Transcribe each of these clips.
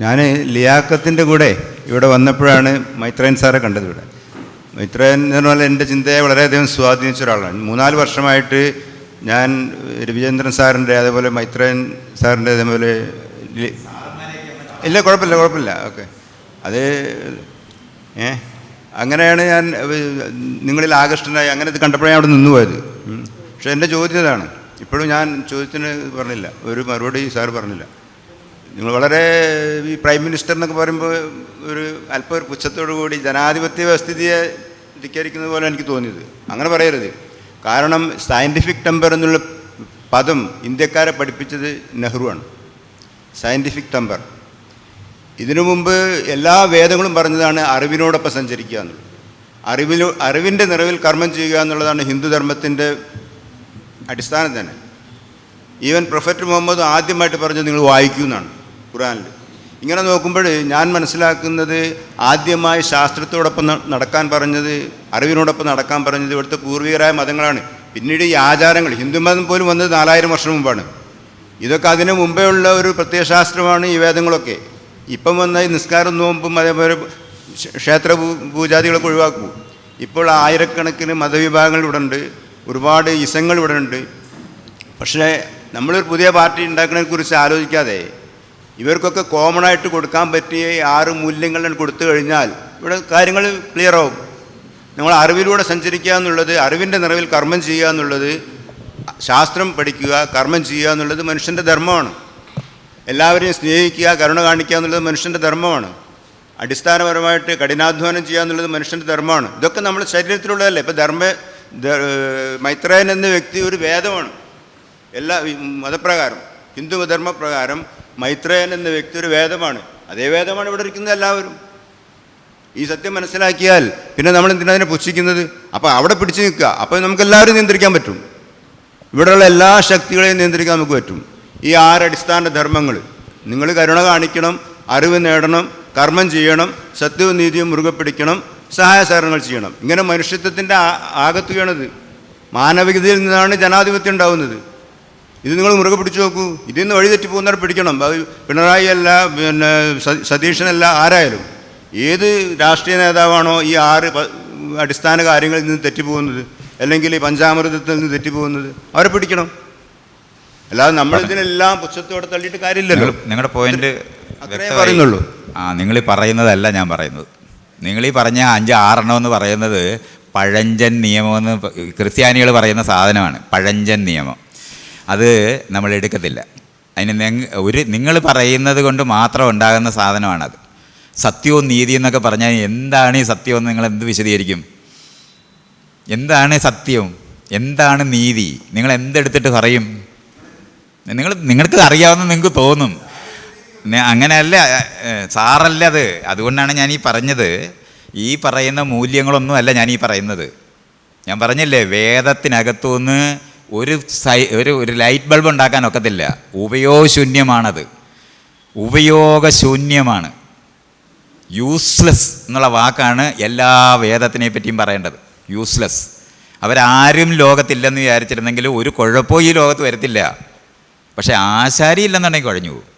ഞാൻ ലിയാക്കത്തിന്റെ കൂടെ ഇവിടെ വന്നപ്പോഴാണ് മൈത്രേൻ സാറെ കണ്ടത് ഇവിടെ. മൈത്രേൻ എന്ന് പറഞ്ഞാൽ എന്റെ ചിന്തയെ വളരെയധികം സ്വാധീനിച്ച ഒരാളാണ്. മൂന്നാൽ വർഷമായിട്ട് ഞാൻ രവിചന്ദ്രൻ സാറിന്റെ അതേപോലെ മൈത്രേൻ സാറിന്റെ അതേപോലെ ഇല്ല കുഴപ്പമില്ല കുഴപ്പമില്ല. ഓക്കെ. അത് ഏ? അങ്ങനെയാണ് ഞാൻ നിങ്ങളിൽ ആകർഷ്ടനായി അങ്ങനെ ഇത് കണ്ടപ്പോഴാണ് അവിടെ നിന്ന് പോയത്. പക്ഷേ എന്റെ ചോദ്യം ഇതാണ്. ഇപ്പോഴും ഞാൻ ചോദ്യത്തിന് പറഞ്ഞില്ല. ഒരു മറുപടി സാർ പറഞ്ഞില്ല. നിങ്ങൾ വളരെ ഈ പ്രൈം മിനിസ്റ്റർ എന്നൊക്കെ പറയുമ്പോൾ ഒരു അല്പം ഒരു പുച്ഛത്തോടു കൂടി ജനാധിപത്യ വ്യവസ്ഥിതിയെ ധിക്കരിക്കുന്നത് പോലെ എനിക്ക് തോന്നിയത്. അങ്ങനെ പറയരുത്. കാരണം സയന്റിഫിക് ടെമ്പർ എന്നുള്ള പദം ഇന്ത്യക്കാരെ പഠിപ്പിച്ചത് നെഹ്റുവാണ് സയന്റിഫിക് ടെമ്പർ ഇതിനു മുമ്പ് എല്ലാ വേദങ്ങളും പറഞ്ഞതാണ് അറിവിനോടൊപ്പം സഞ്ചരിക്കുക എന്നുള്ളത്. അറിവിലോ അറിവിന്റെ നിറവിൽ കർമ്മം ചെയ്യുക എന്നുള്ളതാണ് ഹിന്ദുധർമ്മത്തിന്റെ അടിസ്ഥാനം തന്നെ. ഈവൻ പ്രൊഫറ്റ് മുഹമ്മദ് ആദ്യമായിട്ട് പറഞ്ഞത് നിങ്ങൾ വായിക്കൂ എന്നാണ്. ഖുറാനിൽ ഇങ്ങനെ നോക്കുമ്പോൾ ഞാൻ മനസ്സിലാക്കുന്നത് ആദ്യമായി ശാസ്ത്രത്തോടൊപ്പം നടക്കാൻ പറഞ്ഞത് അറിവിനോടൊപ്പം നടക്കാൻ പറഞ്ഞത് ഇവിടുത്തെ പൂർവികരായ മതങ്ങളാണ്. പിന്നീട് ഈ ആചാരങ്ങൾ ഹിന്ദുമതം പോലും വന്നത് നാലായിരം വർഷം മുമ്പാണ്. ഇതൊക്കെ അതിനു മുമ്പേ ഉള്ള ഒരു പ്രത്യയശാസ്ത്രമാണ് ഈ വേദങ്ങളൊക്കെ. ഇപ്പം വന്ന ഈ നിസ്കാരം നോമ്പും അതേപോലെ ക്ഷ- ക്ഷേത്ര പൂജാതികളൊക്കെ ഒഴിവാക്കൂ. ഇപ്പോൾ ആയിരക്കണക്കിന് മതവിഭാഗങ്ങൾ ഇവിടെ ഉണ്ട് ഒരുപാട് ഇസങ്ങൾ ഇവിടെ ഉണ്ട് പക്ഷേ നമ്മളൊരു പുതിയ പാർട്ടി ഉണ്ടാക്കുന്നതിനെക്കുറിച്ച് ആലോചിക്കാതെ ഇവർക്കൊക്കെ കോമൺ ആയിട്ട് കൊടുക്കാൻ പറ്റിയ ആറ് മൂല്യങ്ങൾ കൊടുത്തു കഴിഞ്ഞാൽ ഇവിടെ കാര്യങ്ങൾ ക്ലിയർ ആവും. നിങ്ങൾ അറിവിലൂടെ സഞ്ചരിക്കുക എന്നുള്ളത് അറിവിന്റെ നിറവിൽ കർമ്മം ചെയ്യുക എന്നുള്ളത് ശാസ്ത്രം പഠിക്കുക കർമ്മം ചെയ്യുക എന്നുള്ളത് മനുഷ്യന്റെ ധർമ്മമാണ്. എല്ലാവരെയും സ്നേഹിക്കുക കരുണ കാണിക്കുക എന്നുള്ളത് മനുഷ്യന്റെ ധർമ്മമാണ്. അടിസ്ഥാനപരമായിട്ട് കഠിനാധ്വാനം ചെയ്യുക എന്നുള്ളത് മനുഷ്യന്റെ ധർമ്മമാണ്. ഇതൊക്കെ നമ്മുടെ ശരീരത്തിലുള്ളതല്ലേ? ഇപ്പോൾ ധർമ്മ മൈത്രയൻ എന്ന വ്യക്തി ഒരു വേദമാണ്. എല്ലാ മതപ്രകാരം ഹിന്ദു ധർമ്മപ്രകാരം മൈത്രേയൻ എന്ന വ്യക്തി ഒരു വേദമാണ്. അതേ വേദമാണ് ഇവിടെ ഇരിക്കുന്നത് എല്ലാവരും. ഈ സത്യം മനസ്സിലാക്കിയാൽ പിന്നെ നമ്മൾ എന്തിനാ അതിനെ പുച്ഛിക്കുന്നത്? അപ്പോൾ അവിടെ പിടിച്ചു നിൽക്കുക. അപ്പോൾ നമുക്ക് എല്ലാവരും നിയന്ത്രിക്കാൻ പറ്റും. ഇവിടെയുള്ള എല്ലാ ശക്തികളെയും നിയന്ത്രിക്കാൻ നമുക്ക് പറ്റും. ഈ ആറ് അടിസ്ഥാന ധർമ്മങ്ങൾ. നിങ്ങൾ കരുണ കാണിക്കണം അറിവ് നേടണം കർമ്മം ചെയ്യണം സത്യവും നീതിയും മുറുകെ പിടിക്കണം സഹായ സഹകരണങ്ങൾ ചെയ്യണം. ഇങ്ങനെ മനുഷ്യത്വത്തിന്റെ ആകത്തുകയാണത്. മാനവികതയിൽ നിന്നാണ് ജനാധിപത്യം ഉണ്ടാവുന്നത്. ഇത് നിങ്ങൾ മുറുകെ പിടിച്ചു നോക്കൂ. ഇതിൽ നിന്ന് വഴി തെറ്റി പോകുന്നവരെ പിടിക്കണം. അത് പിണറായി അല്ല പിന്നെ സതീശനല്ല ആരായാലും. ഏത് രാഷ്ട്രീയ നേതാവാണോ ഈ ആറ് അടിസ്ഥാന കാര്യങ്ങളിൽ നിന്ന് തെറ്റിപ്പോകുന്നത്? അല്ലെങ്കിൽ ഈ പഞ്ചാമൃതത്തിൽ നിന്ന് തെറ്റിപ്പോകുന്നത്? അവരെ പിടിക്കണം. അല്ലാതെ നമ്മൾ ഇതിനെല്ലാം പുച്ഛത്തോടെ തള്ളിയിട്ട് കാര്യമില്ലല്ലോ. നിങ്ങളുടെ പോയിന്റ് അത്രേ പറയുന്നുള്ളൂ. ആ നിങ്ങൾ ഈ പറയുന്നതല്ല ഞാൻ പറയുന്നത്. നിങ്ങൾ ഈ പറഞ്ഞ അഞ്ച് ആറെണ്ണം എന്ന് പറയുന്നത് പഴഞ്ചൻ നിയമം എന്ന് ക്രിസ്ത്യാനികൾ പറയുന്ന സാധനമാണ്. പഴഞ്ചൻ നിയമം. അത് നമ്മൾ എടുക്കത്തില്ല. അതിന് ഒരു നിങ്ങൾ പറയുന്നത് കൊണ്ട് മാത്രം ഉണ്ടാകുന്ന സാധനമാണത്. സത്യവും നീതി എന്നൊക്കെ പറഞ്ഞാൽ എന്താണ് ഈ സത്യം എന്ന് നിങ്ങൾ എന്ത് വിശദീകരിക്കും? എന്താണ് സത്യം? എന്താണ് നീതി? നിങ്ങൾ എന്തെടുത്തിട്ട് പറയും? നിങ്ങൾ നിങ്ങൾക്ക് അറിയാവുന്ന നിങ്ങൾക്ക് തോന്നും. അങ്ങനെയല്ല സാറല്ല അത്. അതുകൊണ്ടാണ് ഞാൻ ഈ പറഞ്ഞത്. ഈ പറയുന്ന മൂല്യങ്ങളൊന്നും അല്ല ഞാൻ ഈ പറയുന്നത്. ഞാൻ പറഞ്ഞില്ലേ വേദത്തിനകത്തുനിന്ന് ഒരു സൈ ഒരു ഒരു ലൈറ്റ് ബൾബ് ഉണ്ടാക്കാൻ ഒക്കത്തില്ല. ഉപയോഗശൂന്യമാണത് ഉപയോഗശൂന്യമാണ് യൂസ്ലെസ് എന്നുള്ള വാക്കാണ് എല്ലാ വേദത്തിനെ പറ്റിയും പറയേണ്ടത്. യൂസ്ലെസ് അവരാരും ലോകത്തില്ലെന്ന് വിചാരിച്ചിരുന്നെങ്കിൽ ഒരു കുഴപ്പവും ഈ ലോകത്ത് വരത്തില്ല. പക്ഷേ ആശാരി ഇല്ലെന്നുണ്ടെങ്കിൽ കുഴഞ്ഞു പോകും.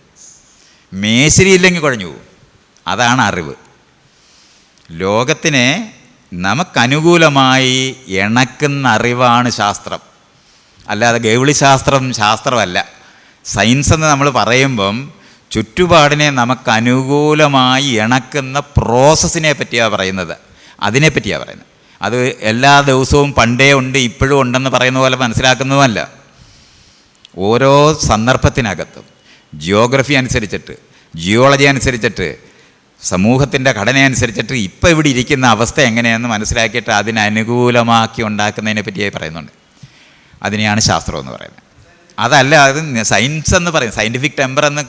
മേശരി ഇല്ലെങ്കിൽ കുഴഞ്ഞു പോകും. അതാണ് അറിവ്. ലോകത്തിനെ നമുക്കനുകൂലമായി ഇണക്കുന്ന അറിവാണ് ശാസ്ത്രം. അല്ലാതെ ഗൗളി ശാസ്ത്രം ശാസ്ത്രമല്ല. സയൻസ് എന്ന് നമ്മൾ പറയുമ്പം ചുറ്റുപാടിനെ നമുക്ക് അനുകൂലമായി ഇണക്കുന്ന പ്രോസസ്സിനെ പറ്റിയാണ് പറയുന്നത്. അതിനെ പറ്റിയാണ് പറയുന്നത്. അത് എല്ലാ ദിവസവും പണ്ടേ ഉണ്ട് ഇപ്പോഴും ഉണ്ടെന്ന് പറയുന്ന പോലെ മനസ്സിലാക്കുന്നതുമല്ല. ഓരോ സന്ദർഭത്തിനകത്തും ജിയോഗ്രഫി അനുസരിച്ചിട്ട് ജിയോളജി അനുസരിച്ചിട്ട് സമൂഹത്തിന്റെ ഘടന അനുസരിച്ചിട്ട് ഇപ്പോൾ ഇവിടെ ഇരിക്കുന്ന അവസ്ഥ എങ്ങനെയാണെന്ന് മനസ്സിലാക്കിയിട്ട് അതിനനുകൂലമാക്കി ഉണ്ടാക്കുന്നതിനെ പറ്റിയായി പറയുന്നുണ്ട്. അതിനെയാണ് ശാസ്ത്രം എന്ന് പറയുന്നത്. അതല്ല അത് സയൻസ് എന്ന് പറയും. സയന്റിഫിക് ടെമ്പർ എന്ന്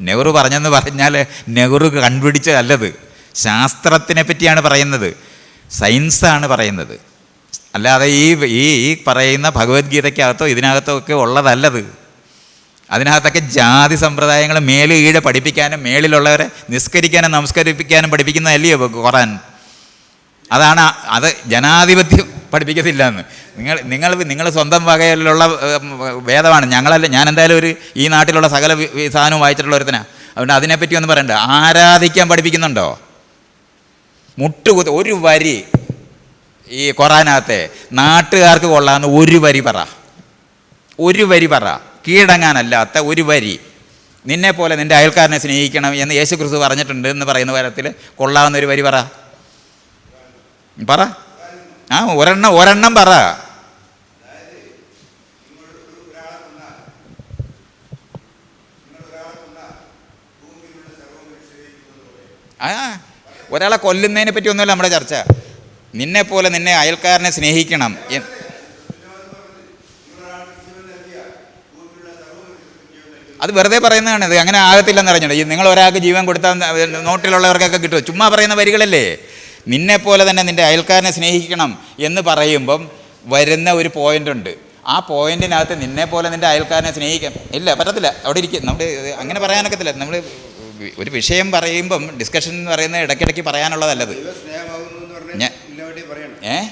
നെഹ്റു പറഞ്ഞെന്ന് പറഞ്ഞാൽ നെഹ്റു കണ്ടുപിടിച്ചതല്ലത്. ശാസ്ത്രത്തിനെ പറ്റിയാണ് പറയുന്നത്. സയൻസാണ് പറയുന്നത്. അല്ലാതെ ഈ ഈ പറയുന്ന ഭഗവത്ഗീതയ്ക്കകത്തോ ഇതിനകത്തോ ഒക്കെ ഉള്ളതല്ലത്. അതിനകത്തൊക്കെ ജാതി സമ്പ്രദായങ്ങൾ മേൽ കീഴെ പഠിപ്പിക്കാനും മേളിലുള്ളവരെ നിസ്കരിക്കാനും നമസ്കരിപ്പിക്കാനും പഠിപ്പിക്കുന്നതല്ലയോ ഖുറാൻ അതാണ് അത് ജനാധിപത്യം പഠിപ്പിക്കത്തില്ല എന്ന് നിങ്ങൾ നിങ്ങൾ നിങ്ങൾ സ്വന്തം വകയിലുള്ള വേദമാണ്. ഞങ്ങളല്ല ഞാൻ എന്തായാലും ഒരു ഈ നാട്ടിലുള്ള സകല സാധനവും വായിച്ചിട്ടുള്ള ഒരുത്തനാണ് അതുകൊണ്ട് അതിനെപ്പറ്റി ഒന്ന് പറയണ്ട. ആരാധിക്കാൻ പഠിപ്പിക്കുന്നുണ്ടോ? മുട്ടുകുത്ത് ഒരു വരി ഈ ഖുറാനകത്തെ നാട്ടുകാർക്ക് കൊള്ളാമെന്ന് ഒരു വരി പറ. ഒരു വരി പറ. കീഴടങ്ങാനല്ലാത്ത ഒരു വരി. നിന്നെ പോലെ നിന്റെ അയൽക്കാരനെ സ്നേഹിക്കണം എന്ന് യേശു ക്രിസ്തു പറഞ്ഞിട്ടുണ്ട് എന്ന് പറയുന്ന തരത്തിൽ കൊള്ളാവുന്ന ഒരു വരി പറ. പറ. ആ ഒരെണ്ണം ഒരെണ്ണം പറ. ആ ഒരാളെ കൊല്ലുന്നതിനെ പറ്റി ഒന്നുമില്ല നമ്മുടെ ചർച്ച. നിന്നെ പോലെ നിന്നെ അയൽക്കാരനെ സ്നേഹിക്കണം. അത് വെറുതെ പറയുന്നതാണ് ഇത് അങ്ങനെ ആകത്തില്ലെന്ന് അറിഞ്ഞിട്ട് നിങ്ങൾ ഒരാൾക്ക് ജീവൻ കൊടുത്താൽ നോട്ടിലുള്ളവർക്കൊക്കെ കിട്ടും ചുമ്മാ പറയുന്ന വരികളല്ലേ? നിന്നെ പോലെ തന്നെ നിന്റെ അയൽക്കാരനെ സ്നേഹിക്കണം എന്ന് പറയുമ്പം വരുന്ന ഒരു പോയിന്റ് ഉണ്ട്. ആ പോയിന്റിനകത്ത് നിന്നെ പോലെ നിന്റെ അയൽക്കാരനെ സ്നേഹിക്കാം ഇല്ല പറ്റത്തില്ല. അവിടെ ഇരിക്കും. നമ്മൾ അങ്ങനെ പറയാനൊക്കത്തില്ല. നമ്മൾ ഒരു വിഷയം പറയുമ്പം ഡിസ്കഷൻ എന്ന് പറയുന്നത് ഇടയ്ക്കിടയ്ക്ക് പറയാനുള്ളതല്ലത്. ഏ?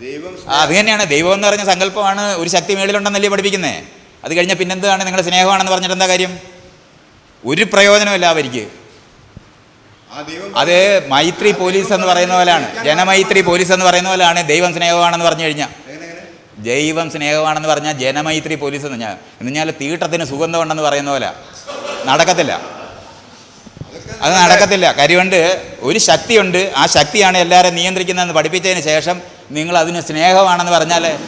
ദൈവം ആ അത് തന്നെയാണ്. ദൈവം എന്ന് പറഞ്ഞ സങ്കല്പമാണ് ഒരു ശക്തി മേളിലുണ്ടെന്നല്ലേ പഠിപ്പിക്കുന്നത് അത് കഴിഞ്ഞാൽ പിന്നെന്താണ് നിങ്ങളുടെ സ്നേഹമാണെന്ന് പറഞ്ഞിട്ട് എന്താ കാര്യം? ഒരു പ്രയോജനമില്ല അവർക്ക് അത് മൈത്രി പോലീസ് എന്ന് പറയുന്ന പോലെയാണ്. ജനമൈത്രി പോലീസ് എന്ന് പറയുന്ന പോലെയാണ്. ദൈവം സ്നേഹമാണെന്ന് പറഞ്ഞു കഴിഞ്ഞാൽ ദൈവം സ്നേഹമാണെന്ന് പറഞ്ഞാൽ ജനമൈത്രി പോലീസ് എന്ന് പറഞ്ഞാൽ എന്ന് കഴിഞ്ഞാൽ തീട്ടത്തിന് സുഗന്ധമുണ്ടെന്ന് പറയുന്ന പോലെ നടക്കത്തില്ല. അത് നടക്കത്തില്ല. കാര്യമുണ്ട് ഒരു ശക്തിയുണ്ട്. ആ ശക്തിയാണ് എല്ലാവരും നിയന്ത്രിക്കുന്നതെന്ന് പഠിപ്പിച്ചതിന് ശേഷം നിങ്ങൾ അതിന് സ്നേഹമാണെന്ന് പറഞ്ഞാൽ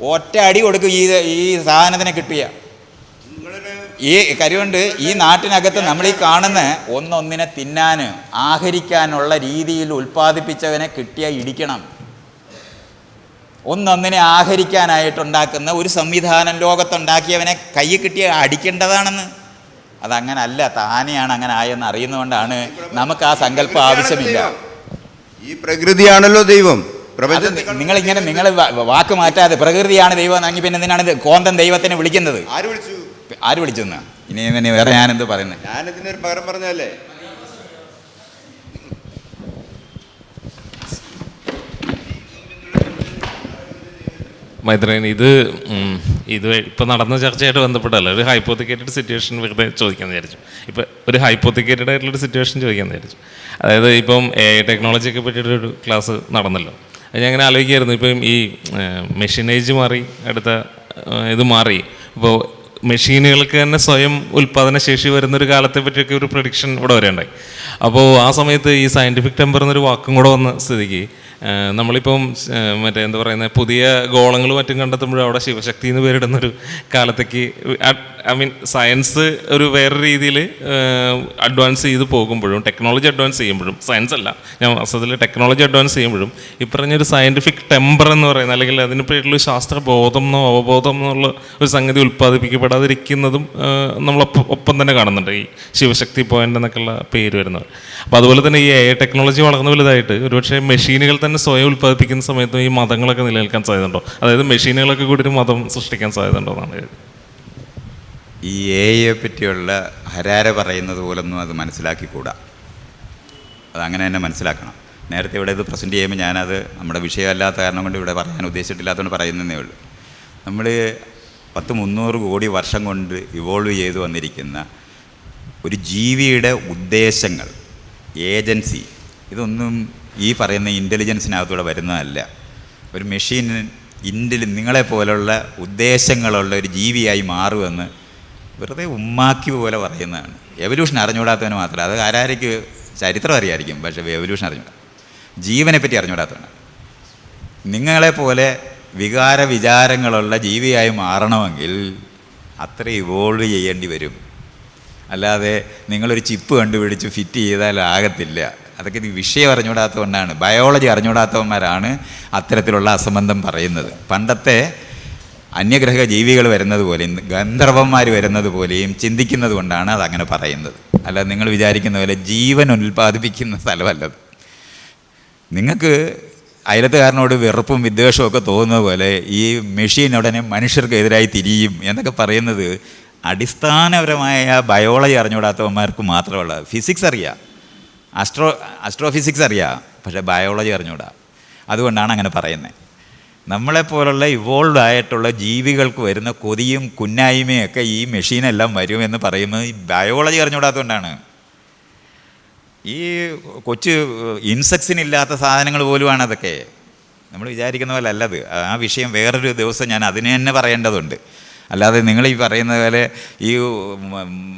ഒറ്റ അടി കൊടുക്കും ഈ ഈ സാധനത്തിന് കിട്ടിയ. ഈ കാര്യമുണ്ട് ഈ നാട്ടിനകത്ത് നമ്മൾ ഈ കാണുന്ന ഒന്നൊന്നിനെ തിന്നാൻ ആഹരിക്കാനുള്ള രീതിയിൽ ഉൽപ്പാദിപ്പിച്ചവനെ കിട്ടിയ ഇടിക്കണം. ഒന്നൊന്നിനെ ആഹരിക്കാനായിട്ടുണ്ടാക്കുന്ന ഒരു സംവിധാനം ലോകത്തുണ്ടാക്കിയവനെ കൈ കിട്ടിയ അടിക്കേണ്ടതാണെന്ന്. അതങ്ങനല്ല താനെയാണ് അങ്ങനെ ആയെന്ന് അറിയുന്നതുകൊണ്ടാണ് നമുക്ക് ആ സങ്കല്പം ആവശ്യമില്ല. ഈ പ്രകൃതിയാണല്ലോ ദൈവം. നിങ്ങൾ ഇങ്ങനെ നിങ്ങൾ വാക്ക് മാറ്റാതെ പ്രകൃതിയാണ് ദൈവം എന്നെങ്കിൽ പിന്നെ എന്തിനാണ് കോന്തം കോന്തൻ ദൈവത്തിനെ വിളിക്കുന്നത്? ആര് വിളിച്ചു? ആര് വിളിച്ചെന്ന്? ഇനി ഇനി വേറെ ഞാനെന്ത് പറയുന്നത് ഞാനിതിനൊരു പകരം പറഞ്ഞല്ലേ മൈത്രേൻ ഇത് ഇത് ഇപ്പം നടന്ന ചർച്ചയായിട്ട് ബന്ധപ്പെട്ടല്ല ഒരു ഹൈപ്പോത്തിക്കേറ്റഡ് സിറ്റുവേഷൻ വെറുതെ ചോദിക്കാൻ വിചാരിച്ചു. ഇപ്പം ഒരു ഹൈപ്പോത്തിക്കേറ്റഡ് ആയിട്ടുള്ളൊരു സിറ്റുവേഷൻ ചോദിക്കാൻ വിചാരിച്ചു. അതായത് ഇപ്പം എ ടെക്നോളജിയൊക്കെ പറ്റിയിട്ടൊരു ക്ലാസ് നടന്നല്ലോ. അത് ഞാൻ അങ്ങനെ ആലോചിക്കായിരുന്നു. ഇപ്പം ഈ മെഷീനേജ് മാറി അടുത്ത ഇത് മാറി. ഇപ്പോൾ മെഷീനുകൾക്ക് തന്നെ സ്വയം ഉൽപ്പാദന ശേഷി വരുന്നൊരു കാലത്തെ പറ്റിയൊക്കെ ഒരു പ്രഡിക്ഷൻ ഇവിടെ വരെയുണ്ടായി. അപ്പോൾ ആ സമയത്ത് ഈ സയന്റിഫിക് ടെമ്പർ എന്നൊരു വാക്കും കൂടെ വന്ന സ്ഥിതിക്ക് നമ്മളിപ്പം മറ്റേ എന്താ പറയുന്നത് പുതിയ ഗോളങ്ങൾ മറ്റും കണ്ടെത്തുമ്പോഴും അവിടെ ശിവശക്തി എന്ന് പേരിടുന്നൊരു കാലത്തേക്ക് ഐ മീൻ സയൻസ് ഒരു വേറെ രീതിയിൽ അഡ്വാൻസ് ചെയ്ത് പോകുമ്പോഴും ടെക്നോളജി അഡ്വാൻസ് ചെയ്യുമ്പോഴും സയൻസ് അല്ല ഞാൻ വാസ്തവത്തിൽ ടെക്നോളജി അഡ്വാൻസ് ചെയ്യുമ്പോഴും ഈ പറഞ്ഞൊരു സയന്റിഫിക് ടെമ്പർ എന്ന് പറയുന്ന അല്ലെങ്കിൽ അതിന് പേരിലുള്ള ശാസ്ത്രബോധം എന്നോ അവബോധം എന്നുള്ള ഒരു സംഗതി ഉൽപ്പാദിപ്പിക്കപ്പെടാതിരിക്കുന്നതും നമ്മൾ ഒപ്പം തന്നെ കാണുന്നുണ്ട്. ഈ ശിവശക്തി പോയിന്റ് എന്നൊക്കെയുള്ള പേര് വരുന്നത് അപ്പോൾ അതുപോലെ തന്നെ ഈ എ ടെക്നോളജി വളർന്നു വലുതായിട്ട് ഒരുപക്ഷെ മെഷീനുകൾ തന്നെ സ്വയം ഉൽപ്പാദിപ്പിക്കുന്ന സമയത്തും ഈ മതങ്ങളൊക്കെ നിലനിൽക്കാൻ സാധ്യതയുണ്ടോ? അതായത് മെഷീനുകളൊക്കെ കൂടി ഒരു മതം സൃഷ്ടിക്കാൻ സാധ്യതയുണ്ടോ എന്നാണ് ഈ എയെ പറ്റിയുള്ള ഹരാര പറയുന്നത് പോലൊന്നും അത് മനസ്സിലാക്കിക്കൂടാ. അതങ്ങനെ തന്നെ മനസ്സിലാക്കണം. നേരത്തെ ഇവിടെ ഇത് പ്രസന്റ് ചെയ്യുമ്പോൾ ഞാനത് നമ്മുടെ വിഷയമല്ലാത്ത കാരണം കൊണ്ട് ഇവിടെ പറയാൻ ഉദ്ദേശിച്ചിട്ടില്ലാത്തതുകൊണ്ട് പറയുന്നതേ ഉള്ളൂ. നമ്മൾ പത്ത് മുന്നൂറ് കോടി വർഷം കൊണ്ട് ഇവോൾവ് ചെയ്തു വന്നിരിക്കുന്ന ഒരു ജീവിയുടെ ഉദ്ദേശങ്ങൾ ഏജൻസി ഇതൊന്നും ഈ പറയുന്ന ഇന്റലിജൻസിനകത്തൂടെ വരുന്നതല്ല. ഒരു മെഷീൻ ഇന്റലി നിങ്ങളെ പോലുള്ള ഉദ്ദേശങ്ങളുള്ള ഒരു ജീവിയായി മാറുമെന്ന് വെറുതെ ഉമ്മാക്കി പോലെ പറയുന്നതാണ്. എവല്യൂഷൻ അറിഞ്ഞുകൂടാത്തവന് മാത്രമല്ല അത് ആരാരയ്ക്ക് ചരിത്രം അറിയായിരിക്കും. പക്ഷേ എവല്യൂഷൻ അറിഞ്ഞുകൂടാ. ജീവനെ പറ്റി അറിഞ്ഞുകൂടാത്തവനാണ് നിങ്ങളെപ്പോലെ വികാര വിചാരങ്ങളുള്ള ജീവിയായി മാറണമെങ്കിൽ അത്ര ഇവോൾവ് ചെയ്യേണ്ടി വരും. അല്ലാതെ നിങ്ങളൊരു ചിപ്പ് കണ്ടുപിടിച്ച് ഫിറ്റ് ചെയ്താൽ ആകത്തില്ല. അതൊക്കെ ഇത് വിഷയം അറിഞ്ഞുകൂടാത്തതുകൊണ്ടാണ്. ബയോളജി അറിഞ്ഞുകൂടാത്തവന്മാരാണ് അത്തരത്തിലുള്ള അസംബന്ധം പറയുന്നത്. പണ്ടത്തെ അന്യഗ്രഹ ജീവികൾ വരുന്നത് പോലെയും ഗന്ധർവന്മാർ വരുന്നത് പോലെയും ചിന്തിക്കുന്നത് കൊണ്ടാണ് അതങ്ങനെ പറയുന്നത്. അല്ല നിങ്ങൾ വിചാരിക്കുന്ന പോലെ ജീവൻ ഉൽപ്പാദിപ്പിക്കുന്ന സ്ഥലമല്ലത്. നിങ്ങൾക്ക് അയലത്തുകാരനോട് വെറുപ്പും വിദ്വേഷവും ഒക്കെ തോന്നുന്നത് പോലെ ഈ മെഷീൻ ഉടനെ മനുഷ്യർക്കെതിരായി തിരിയും എന്നൊക്കെ പറയുന്നത് അടിസ്ഥാനപരമായ ബയോളജി അറിഞ്ഞുകൂടാത്തവന്മാർക്ക് മാത്രമുള്ള ഫിസിക്സ് അറിയാം. അസ്ട്രോ അസ്ട്രോ ഫിസിക്സ് അറിയാം. പക്ഷേ ബയോളജി അറിഞ്ഞുകൂടാ. അതുകൊണ്ടാണ് അങ്ങനെ പറയുന്നത്. നമ്മളെപ്പോലുള്ള ഇവോൾവ് ആയിട്ടുള്ള ജീവികൾക്ക് വരുന്ന കൊതിയും കുന്നായ്മയും ഒക്കെ ഈ മെഷീനെല്ലാം വരുമെന്ന് പറയുന്നത് ഈ ബയോളജി അറിഞ്ഞുകൂടാത്തതുകൊണ്ടാണ്. ഈ കൊച്ചു ഇൻസെക്ട്സിനില്ലാത്ത സാധനങ്ങൾ പോലുമാണ് അതൊക്കെ. നമ്മൾ വിചാരിക്കുന്ന പോലെ അല്ലത് ആ വിഷയം വേറൊരു ദിവസം ഞാൻ അതിന് തന്നെ പറയേണ്ടതുണ്ട്. അല്ലാതെ നിങ്ങൾ ഈ പറയുന്ന പോലെ ഈ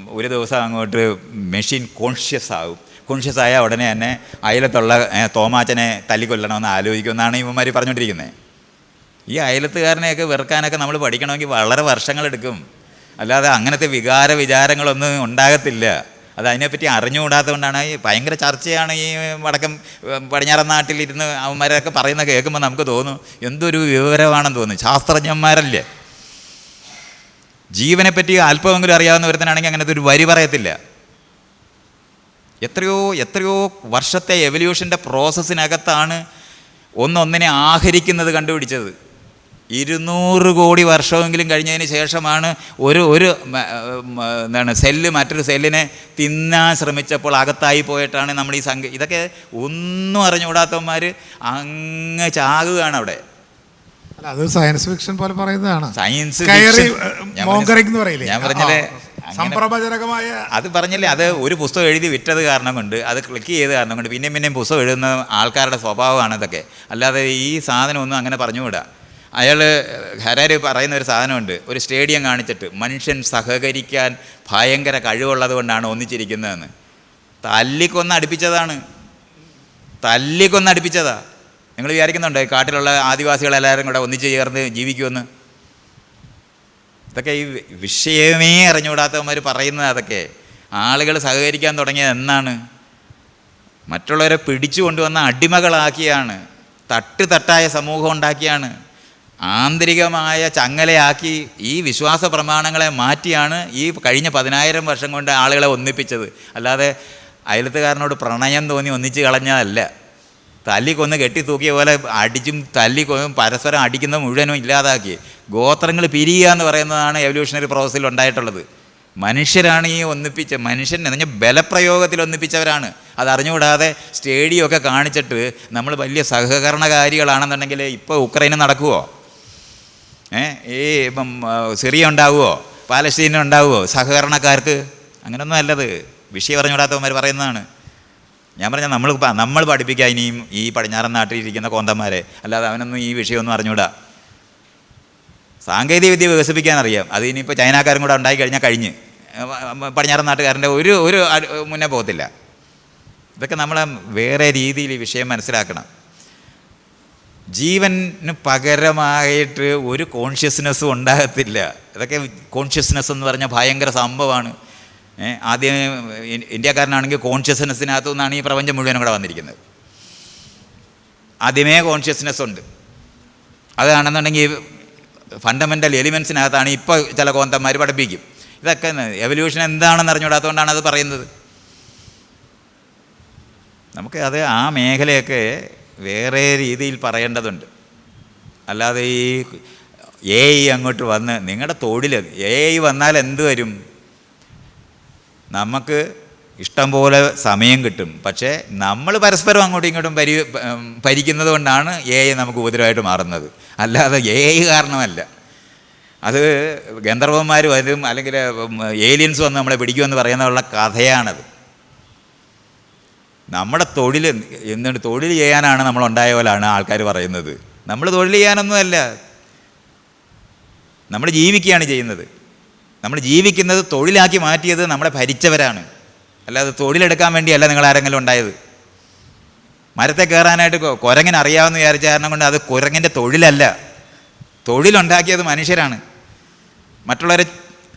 ഒരു ദിവസം അങ്ങോട്ട് മെഷീൻ കോൺഷ്യസ് ആകും കോൺഷ്യസ് ആയ ഉടനെ തന്നെ അയലത്തുള്ള തോമാച്ചനെ തല്ലിക്കൊല്ലണമെന്ന് ആലോചിക്കുമെന്നാണ് ഇവന്മാർ പറഞ്ഞുകൊണ്ടിരിക്കുന്നത് ഈ അയലത്തുകാരനെയൊക്കെ വെറുക്കാനൊക്കെ നമ്മൾ പഠിക്കണമെങ്കിൽ വളരെ വർഷങ്ങളെടുക്കും അല്ലാതെ അങ്ങനത്തെ വികാര വിചാരങ്ങളൊന്നും ഉണ്ടാകത്തില്ല. അത് അതിനെപ്പറ്റി അറിഞ്ഞുകൂടാത്തതുകൊണ്ടാണ് ഈ ഭയങ്കര ചർച്ചയാണ് ഈ വടക്കം പടിഞ്ഞാറൻ നാട്ടിലിരുന്ന് അവന്മാരൊക്കെ പറയുന്ന കേൾക്കുമ്പോൾ നമുക്ക് തോന്നും എന്തൊരു വിവരമാണെന്ന് തോന്നും ശാസ്ത്രജ്ഞന്മാരല്ലേ? ജീവനെപ്പറ്റി അല്പമെങ്കിലും അറിയാവുന്ന ഒരുത്തനാണെങ്കിൽ അങ്ങനത്തെ ഒരു വരി പറയത്തില്ല. എത്രയോ എത്രയോ വർഷത്തെ എവല്യൂഷന്റെ പ്രോസസ്സിനകത്താണ് ഒന്നൊന്നിനെ ആഹരിക്കുന്നത് കണ്ടുപിടിച്ചത്. ഇരുന്നൂറ് കോടി വർഷമെങ്കിലും കഴിഞ്ഞതിന് ശേഷമാണ് ഒരു ഒരു എന്താണ് സെല്ല് മറ്റൊരു സെല്ലിനെ തിന്നാൻ ശ്രമിച്ചപ്പോൾ അകത്തായി പോയിട്ടാണ് നമ്മൾ ഈ സംഘ ഇതൊക്കെ ഒന്നും അറിഞ്ഞുകൂടാത്തവന്മാർ അങ്ങ് ചാകുകയാണ് അവിടെ. അത് സയൻസ് ഫിക്ഷൻ പോലെ പറയുന്നതാണ്. സയൻസ്. ഞാൻ പറഞ്ഞ- പറഞ്ഞില്ലേ? അത് പറഞ്ഞില്ലേ? അത് ഒരു പുസ്തകം എഴുതി വിറ്റത് കാരണം കൊണ്ട് അത് ക്ലിക്ക് ചെയ്ത് കാരണം കൊണ്ട് പിന്നെയും പിന്നെയും പുസ്തകം എഴുതുന്ന ആൾക്കാരുടെ സ്വഭാവമാണ് ഇതൊക്കെ. അല്ലാതെ ഈ സാധനം ഒന്നും അങ്ങനെ പറഞ്ഞുകൂടാ. അയാൾ ഹരാര് പറയുന്ന ഒരു സാധനമുണ്ട്. ഒരു സ്റ്റേഡിയം കാണിച്ചിട്ട് മനുഷ്യൻ സഹകരിക്കാൻ ഭയങ്കര കഴിവുള്ളത് കൊണ്ടാണ് ഒന്നിച്ചിരിക്കുന്നതെന്ന്. തല്ലിക്കൊന്ന് അടുപ്പിച്ചതാണ്. തല്ലിക്കൊന്ന് അടുപ്പിച്ചതാ. നിങ്ങൾ വിചാരിക്കുന്നുണ്ടോ കാട്ടിലുള്ള ആദിവാസികളെല്ലാവരും കൂടെ ഒന്നിച്ച് ചേർന്ന് ജീവിക്കുമെന്ന്? ഇതൊക്കെ ഈ വിഷയമേ അറിഞ്ഞുകൂടാത്തവന്മാർ പറയുന്നത് അതൊക്കെ. ആളുകൾ സഹകരിക്കാൻ തുടങ്ങിയത് എന്നാണ്. മറ്റുള്ളവരെ പിടിച്ചു കൊണ്ടുവന്ന അടിമകളാക്കിയാണ്. തട്ട് തട്ടായ സമൂഹം ഉണ്ടാക്കിയാണ്. ആന്തരികമായ ചങ്ങലയാക്കി ഈ വിശ്വാസ പ്രമാണങ്ങളെ മാറ്റിയാണ് ഈ കഴിഞ്ഞ പതിനായിരം വർഷം കൊണ്ട് ആളുകളെ ഒന്നിപ്പിച്ചത്. അല്ലാതെ അയലത്തുകാരനോട് പ്രണയം തോന്നി ഒന്നിച്ച് കളഞ്ഞതല്ല. തല്ലി കൊന്ന് കെട്ടിത്തൂക്കിയ പോലെ അടിച്ചും തല്ലി കൊന്നും പരസ്പരം അടിക്കുന്ന മുഴുവനും ഇല്ലാതാക്കി. ഗോത്രങ്ങൾ പിരിയുക എന്ന് പറയുന്നതാണ് എവല്യൂഷണറി പ്രോസസ്സിൽ ഉണ്ടായിട്ടുള്ളത്. മനുഷ്യരാണ് ഈ ഒന്നിപ്പിച്ച മനുഷ്യൻ എന്ന് പറഞ്ഞാൽ ബലപ്രയോഗത്തിൽ ഒന്നിപ്പിച്ചവരാണ്. അത് അറിഞ്ഞുകൂടാതെ സ്റ്റേഡിയം ഒക്കെ കാണിച്ചിട്ട് നമ്മൾ വലിയ സഹകരണകാരികളാണെന്നുണ്ടെങ്കിൽ ഇപ്പോൾ ഉക്രൈന് നടക്കുമോ ഈ ഇപ്പം സിറിയ ഉണ്ടാവുമോ പാലസ്തീന ഉണ്ടാവുമോ സഹകരണക്കാർക്ക്? അങ്ങനൊന്നും അല്ലത്. വിഷയം അറിഞ്ഞുകൂടാത്തവന്മാർ പറയുന്നതാണ്. ഞാൻ പറഞ്ഞാൽ നമ്മൾ നമ്മൾ പഠിപ്പിക്കുക ഇനിയും ഈ പടിഞ്ഞാറൻ നാട്ടിൽ ഇരിക്കുന്ന കോന്തന്മാരെ. അല്ലാതെ അവനൊന്നും ഈ വിഷയമൊന്നും അറിഞ്ഞൂടാ സാങ്കേതിക വിദ്യ വികസിപ്പിക്കാൻ അറിയാം അത് ഇനിയിപ്പോൾ ചൈനക്കാരും കൂടെ ഉണ്ടായി കഴിഞ്ഞാൽ കഴിഞ്ഞ്. പടിഞ്ഞാറൻ നാട്ടുകാരന്റെ ഒരു ഒരു മുന്നേ പോകത്തില്ല. ഇതൊക്കെ നമ്മളെ വേറെ രീതിയിൽ ഈ വിഷയം മനസ്സിലാക്കണം. ജീവന് പകരമായിട്ട് ഒരു കോൺഷ്യസ്നെസ്സും ഉണ്ടാകത്തില്ല. ഇതൊക്കെ കോൺഷ്യസ്നെസ് എന്ന് പറഞ്ഞാൽ ഭയങ്കര സംഭവമാണ്. ആദ്യം ഇന്ത്യക്കാരനാണെങ്കിൽ കോൺഷ്യസ്നെസ്സിനകത്തു നിന്നാണ് ഈ പ്രപഞ്ചം മുഴുവനും കൂടെ വന്നിരിക്കുന്നത്. ആദ്യമേ കോൺഷ്യസ്നെസ് ഉണ്ട്. അതാണെന്നുണ്ടെങ്കിൽ ഫണ്ടമെന്റൽ എലിമെൻസിനകത്താണ് ഇപ്പോൾ ചില കോന്തന്മാർ പഠിപ്പിക്കും. ഇതൊക്കെ എവല്യൂഷൻ എന്താണെന്ന് അറിഞ്ഞുകൂടാത്തതുകൊണ്ടാണ് അത് പറയുന്നത്. നമുക്ക് അത് ആ മേഖലയൊക്കെ വേറെ രീതിയിൽ പറയേണ്ടതുണ്ട്. അല്ലാതെ ഈ എ ഐ അങ്ങോട്ട് വന്ന് നിങ്ങളുടെ തോടിൽ എ ഐ വന്നാൽ എന്ത് വരും? നമുക്ക് ഇഷ്ടം പോലെ സമയം കിട്ടും. പക്ഷേ നമ്മൾ പരസ്പരം അങ്ങോട്ടും ഇങ്ങോട്ടും പരി ഭരിക്കുന്നത് കൊണ്ടാണ് എ ഐ നമുക്ക് ഉപദ്രവമായിട്ട് മാറുന്നത്. അല്ലാതെ എ ഐ കാരണമല്ല. അത് ഗന്ധർവന്മാർ വരും അല്ലെങ്കിൽ ഏലിയൻസ് വന്ന് നമ്മളെ പിടിക്കുമെന്ന് പറയുന്നതുള്ള കഥയാണത്. നമ്മുടെ തൊഴിൽ എന്താണ് തൊഴിൽ ചെയ്യാനാണ് നമ്മൾ ഉണ്ടായ പോലാണ് ആൾക്കാർ പറയുന്നത്. നമ്മൾ തൊഴിൽ ചെയ്യാനൊന്നുമല്ല. നമ്മൾ ജീവിക്കുകയാണ് ചെയ്യുന്നത്. നമ്മൾ ജീവിക്കുന്നത് തൊഴിലാക്കി മാറ്റിയത് നമ്മളെ ഭരിച്ചവരാണ്. അല്ലാതെ തൊഴിലെടുക്കാൻ വേണ്ടിയല്ല നിങ്ങൾ ആരെങ്കിലും ഉണ്ടായത്. മരത്തെ കയറാനായിട്ട് കുരങ്ങിന് അറിയാമെന്ന് വിചാരിച്ച കാരണം കൊണ്ട് അത് കുരങ്ങിന്റെ തൊഴിലല്ല. തൊഴിലുണ്ടാക്കിയത് മനുഷ്യരാണ്. മറ്റുള്ളവരെ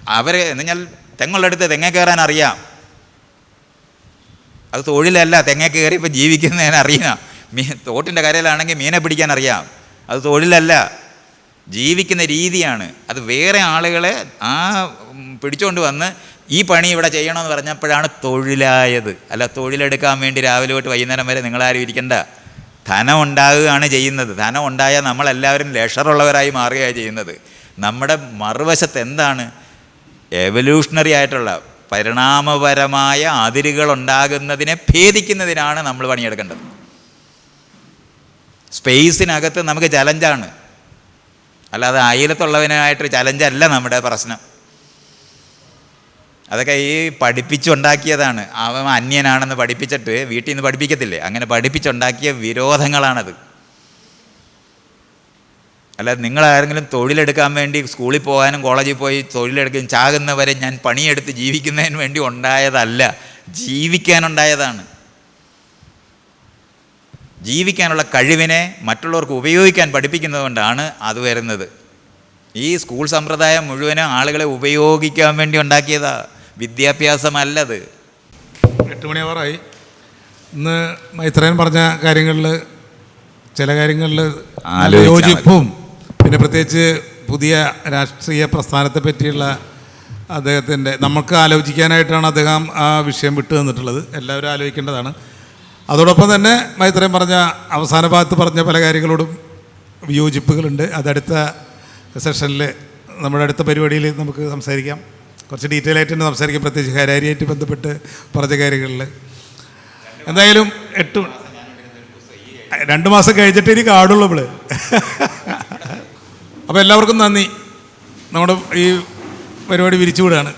അവരെ എന്ന് പറഞ്ഞാൽ തെങ്ങുള്ളടുത്ത് തെങ്ങ കയറാൻ അറിയാം. അത് തൊഴിലല്ല തെങ്ങ കയറി ഇപ്പം ജീവിക്കുന്നതിന് അറിയാം. മീ തോട്ടിന്റെ കരയിലാണെങ്കിൽ മീനെ പിടിക്കാൻ അറിയാം. അത് തൊഴിലല്ല ജീവിക്കുന്ന രീതിയാണ്. അത് വേറെ ആളുകളെ ആ പിടിച്ചുകൊണ്ട് വന്ന് ഈ പണി ഇവിടെ ചെയ്യണമെന്ന് പറഞ്ഞപ്പോഴാണ് തൊഴിലായത്. അല്ല തൊഴിലെടുക്കാൻ വേണ്ടി രാവിലെ തൊട്ട് വൈകുന്നേരം വരെ നിങ്ങളാരും ഇരിക്കണ്ട. ധനം ഉണ്ടാകുകയാണ് ചെയ്യുന്നത്. ധനം ഉണ്ടായാൽ നമ്മളെല്ലാവരും ലഷറുള്ളവരായി മാറുകയാണ് ചെയ്യുന്നത്. നമ്മുടെ മറുവശത്ത് എന്താണ്? എവല്യൂഷണറി ആയിട്ടുള്ള പരിണാമപരമായ അതിരുകൾ ഉണ്ടാകുന്നതിനെ ഭേദിക്കുന്നതിനാണ് നമ്മൾ പണിയെടുക്കേണ്ടത്. സ്പേസിനകത്ത് നമുക്ക് ചലഞ്ചാണ്. അല്ലാതെ അയലത്തുള്ളവനായിട്ട് ചലഞ്ചല്ല നമ്മുടെ പ്രശ്നം. അതൊക്കെ ഈ പഠിപ്പിച്ചുണ്ടാക്കിയതാണ്. അവൻ അന്യനാണെന്ന് പഠിപ്പിച്ചിട്ട് വീട്ടിൽ നിന്ന് പഠിപ്പിക്കത്തില്ലേ? അങ്ങനെ പഠിപ്പിച്ചുണ്ടാക്കിയ വിരോധങ്ങളാണത്. അല്ലാതെ നിങ്ങളാരെങ്കിലും തൊഴിലെടുക്കാൻ വേണ്ടി സ്കൂളിൽ പോകാനും കോളേജിൽ പോയി തൊഴിലെടുക്കുകയും ചാകുന്നവരെ ഞാൻ പണിയെടുത്ത് ജീവിക്കുന്നതിന് വേണ്ടി ഉണ്ടായതല്ല ജീവിക്കാനുണ്ടായതാണ്. ജീവിക്കാനുള്ള കഴിവിനെ മറ്റുള്ളവർക്ക് ഉപയോഗിക്കാൻ പഠിപ്പിക്കുന്നതുകൊണ്ടാണ് അത് വരുന്നത്. ഈ സ്കൂൾ സമ്പ്രദായം മുഴുവനും ആളുകളെ ഉപയോഗിക്കാൻ വേണ്ടി ഉണ്ടാക്കിയതാ വിദ്യാഭ്യാസമല്ലത്. എട്ട് മണിയാവാറായി. ഇന്ന് മൈത്രയൻ പറഞ്ഞ കാര്യങ്ങളിൽ ചില കാര്യങ്ങളിൽ യോജിപ്പും പിന്നെ പ്രത്യേകിച്ച് പുതിയ രാഷ്ട്രീയ പ്രസ്ഥാനത്തെ പറ്റിയുള്ള അദ്ദേഹത്തിന്റെ നമുക്ക് ആലോചിക്കാനായിട്ടാണ് അദ്ദേഹം ആ വിഷയം വിട്ടു തന്നിട്ടുള്ളത്. എല്ലാവരും ആലോചിക്കേണ്ടതാണ്. അതോടൊപ്പം തന്നെ മൈത്രയും പറഞ്ഞ അവസാന ഭാഗത്ത് പറഞ്ഞ പല കാര്യങ്ങളോടും വിയോജിപ്പുകളുണ്ട്. അതടുത്ത സെഷനിൽ നമ്മുടെ അടുത്ത പരിപാടിയിൽ നമുക്ക് സംസാരിക്കാം. കുറച്ച് ഡീറ്റെയിൽ ആയിട്ട് തന്നെ സംസാരിക്കാം. പ്രത്യേകിച്ച് ഹരാരിയായിട്ട് ബന്ധപ്പെട്ട് പറഞ്ഞ കാര്യങ്ങളിൽ. എന്തായാലും എട്ട് രണ്ട് മാസം കഴിഞ്ഞിട്ട് ഇനി കാടുള്ളൂ നമ്മൾ അപ്പോൾ എല്ലാവർക്കും നന്ദി. നമ്മുടെ ഈ പരിപാടി വിരിച്ചു വിടുകയാണ്